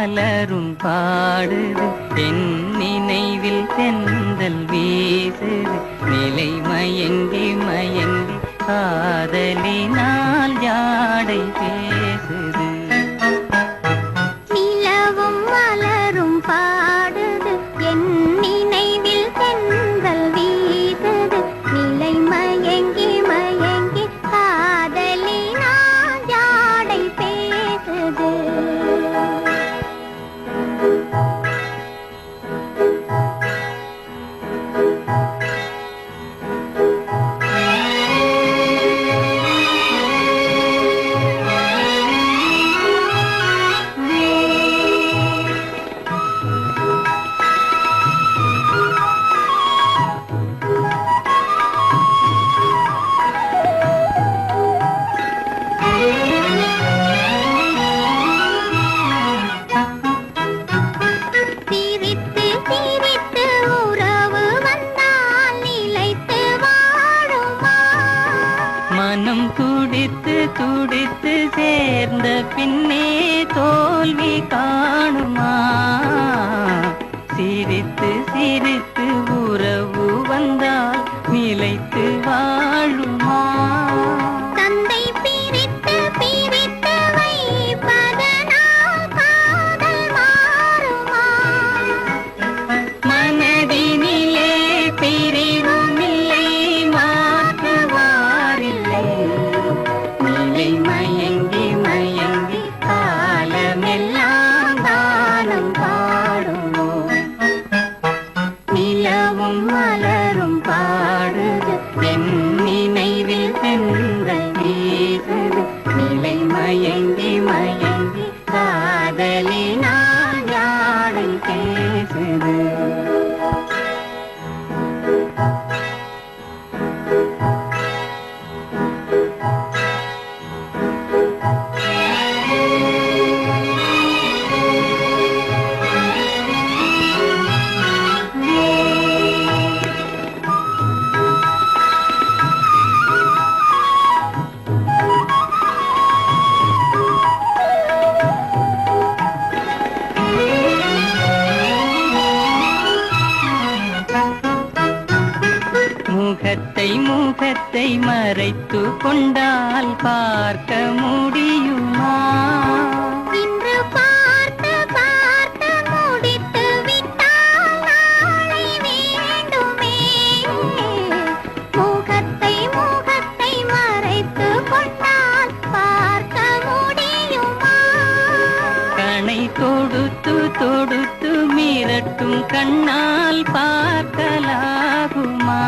மலரும் பாடுது என் நினைவில் தெந்தல் வீசுது. நிலை மயங்கி மயங்கி காதலினால் யாடை பேசுது? மனம் துடித்து துடித்து சேர்ந்த பின்னே தோல்வி காணுமா? சிரித்து சிரித்து முகத்தை முகத்தை மறைத்து கொண்டால் பார்க்க முடியுமா? கணை தொடுத்து தொடுத்து மீறட்டும் கண்ணால் பார்க்கலாகுமா?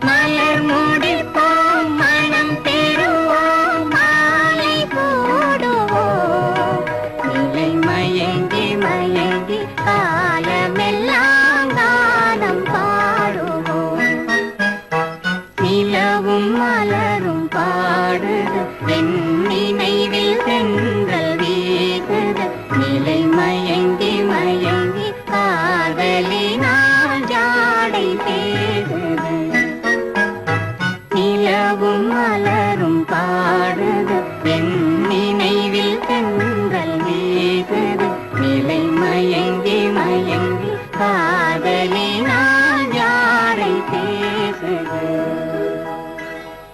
மலர் முடிப்போம் மனம் பெறுவோம் மாலை போடுவோம். நிலை மயங்கி மயங்கி காலமெல்லாம் காலம் பாடுவோம். நிலவும் மலரும் பாடுது என் நினைவில் பாடுது. என் நினைவில் சென்றல் வீசுது நிலை மயங்கி மயங்கி காதலினால்